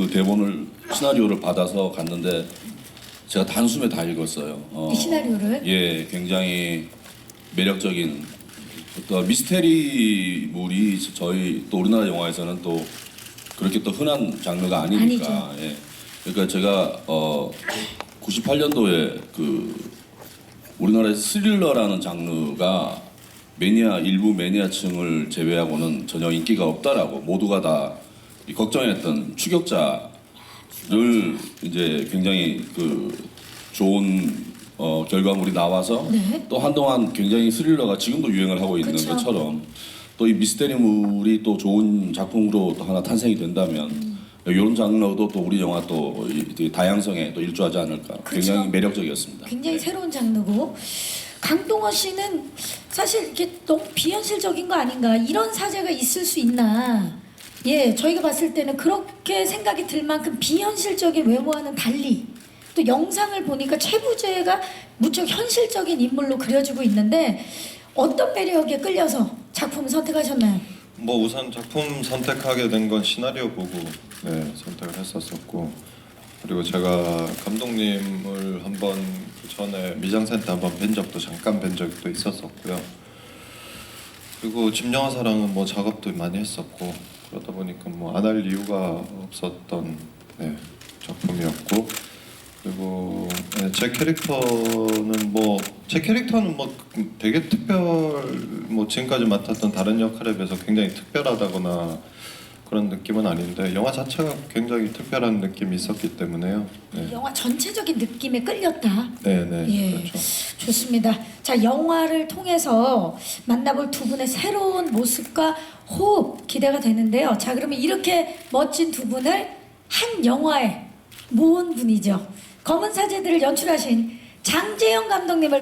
그 대본을 시나리오를 받아서 갔는데 제가 단숨에 다 읽었어요. 어, 이 시나리오를 예, 굉장히 매력적인 어떤 미스테리물이 저희 또 우리나라 영화에서는 또 그렇게 또 흔한 장르가 아니니까. 예. 그러니까 제가 어 98년도에 그 우리나라에서 스릴러라는 장르가 매니아 일부 매니아층을 제외하고는 전혀 인기가 없다라고 모두가 다이 걱정했던 추격자를 이제 굉장히 그 좋은 어, 결과물이 나와서 네. 또 한동안 굉장히 스릴러가 지금도 유행을 하고 있는 그쵸. 것처럼 또 이 미스테리물이 또 좋은 작품으로 또 하나 탄생이 된다면 음. 이런 장르도 또 우리 영화 또 이- 다양성에 또 일조하지 않을까 그쵸. 굉장히 매력적이었습니다. 굉장히 네. 새로운 장르고 강동원 씨는 사실 이게 너무 비현실적인 거 아닌가 이런 사제가 있을 수 있나 예 저희가 봤을 때는 그렇게 생각이 들 만큼 비현실적인 외모와는 달리 또 영상을 보니까 최부재가 무척 현실적인 인물로 그려지고 있는데 어떤 매력에 끌려서 작품을 선택하셨나요? 뭐 우선 작품 선택하게 된 건 시나리오 보고 네, 선택을 했었었고 그리고 제가 감독님을 한번 그 전에 미장센터 한번 뵌 적도 잠깐 뵌 적도 있었었고요. 그리고 집 영화 사랑은 뭐 작업도 많이 했었고 그러다 보니까 뭐 안 할 이유가 없었던 네, 작품이었고 그리고 네, 제 캐릭터는 뭐 제 캐릭터는 뭐 되게 특별 뭐 지금까지 맡았던 다른 역할에 비해서 굉장히 특별하다거나 그런 느낌은 아닌데 영화 자체가 굉장히 특별한 느낌이 있었기 때문에요. 네, 영화 전체적인 느낌에 끌렸다. 네, 네 예. 그렇죠. 좋습니다. 자, 영화를 통해서 만나볼 두 분의 새로운 모습과 호흡 기대가 되는데요. 자, 그러면 이렇게 멋진 두 분을 한 영화에 모은 분이죠. 검은 사제들을 연출하신 장재영 감독님을